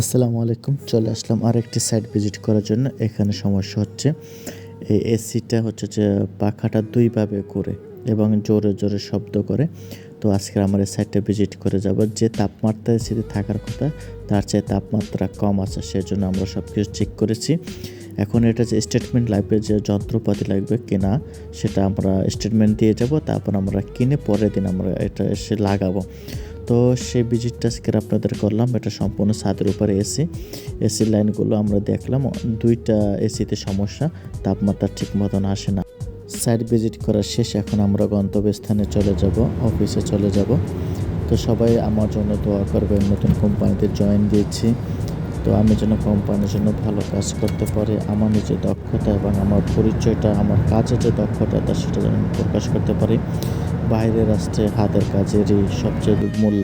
আসসালামু আলাইকুম, চলে আসলাম আরেকটি সাইট ভিজিট করার জন্য। এখানে সমস্যা হচ্ছে, এই এসিটা হচ্ছে যে পাখাটা দুইভাবে করে এবং জোরে জোরে শব্দ করে। তো আজকে আমার এই সাইটটা ভিজিট করে যাব। যে তাপমাত্রা এসিতে থাকার কথা, তার চেয়ে তাপমাত্রা কম আছে, সেজন্য আমরা সব কিছু চেক করেছি। এখন এটা যে স্টেটমেন্ট লাগবে যে যন্ত্রপাতি লাগবে কেনা, সেটা আমরা স্টেটমেন্ট দিয়ে যাব, তারপর আমরা কিনে পরের দিন আমরা এটা এসে লাগাবো। তো সেই ভিজিটটা আজকে আপনাদের করলাম। এটা সম্পূর্ণ ছাদের উপরে এসি এসির লাইনগুলো আমরা দেখলাম। দুইটা এসিতে সমস্যা, তাপমাত্রা ঠিক মতন আসে না। সাইড ভিজিট করার শেষ, এখন আমরা গন্তব্যস্থানে চলে যাব অফিসে চলে যাব। তো সবাই আমার জন্য দোয়া করবে নতুন কোম্পানিতে জয়েন দিয়েছি। তো আমি যেন কোম্পানির জন্য ভালো কাজ করতে পারি, আমার নিজের দক্ষতা এবং আমার পরিচয়টা, আমার কাজের যে দক্ষতা সেটা যেন প্রকাশ করতে পারি। বাইরের রাষ্ট্রে হাতের কাজেরই সবচেয়ে মূল